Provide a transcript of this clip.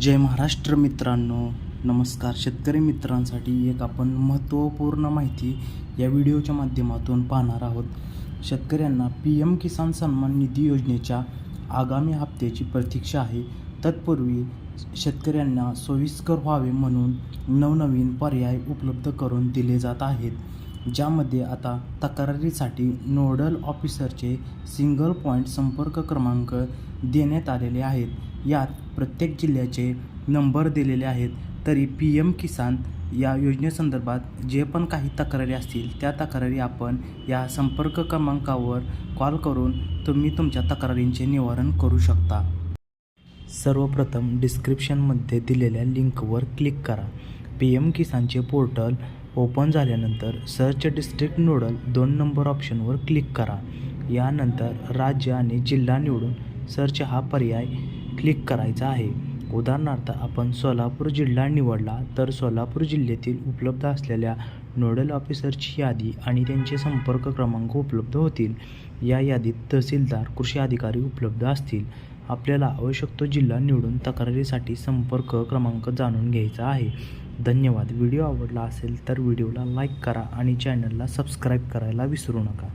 जय महाराष्ट्र मित्रांनो. नमस्कार शेतकरी मित्रांसाठी एक आपण महत्त्वपूर्ण माहिती या व्हिडिओच्या माध्यमातून पाहणार आहोत. शेतकऱ्यांना पी एम किसान सन्मान निधी योजनेच्या आगामी हप्त्याची प्रतीक्षा आहे. तत्पूर्वी शेतकऱ्यांना सोयीस्कर व्हावे म्हणून नवनवीन पर्याय उपलब्ध करून दिले जात आहेत. ज्यामध्ये आता तक्रारीसाठी नोडल ऑफिसरचे सिंगल पॉईंट संपर्क क्रमांक देण्यात आलेले आहेत. यात प्रत्येक जिल्ह्याचे नंबर दिलेले आहेत. तरी पी एम किसान या योजनेसंदर्भात जे पण काही तक्रारी असतील त्या तक्रारी आपण या संपर्क क्रमांकावर कॉल करून तुम्ही तुमच्या तक्रारींचे निवारण करू शकता. सर्वप्रथम डिस्क्रिप्शनमध्ये दिलेल्या लिंकवर क्लिक करा. पी एम किसानचे पोर्टल ओपन झाल्यानंतर सर्च डिस्ट्रिक्ट नोडल दोन नंबर ऑप्शनवर क्लिक करा. यानंतर राज्य आणि जिल्हा निवडून सर्च हा पर्याय क्लिक करायचा आहे. उदाहरणार्थ आपण सोलापूर जिल्हा निवडला तर सोलापूर जिल्ह्यातील उपलब्ध असलेल्या नोडल ऑफिसरची यादी आणि त्यांचे संपर्क क्रमांक उपलब्ध होतील. या यादीत तहसीलदार कृषी अधिकारी उपलब्ध असतील. आपल्याला आवश्यक तो जिल्हा निवडून तक्रारीसाठी संपर्क क्रमांक जाणून घ्यायचा आहे. धन्यवाद. व्हिडिओ आवडला असेल तर व्हिडिओला लाईक करा आणि चॅनलला सबस्क्राईब करायला विसरू नका.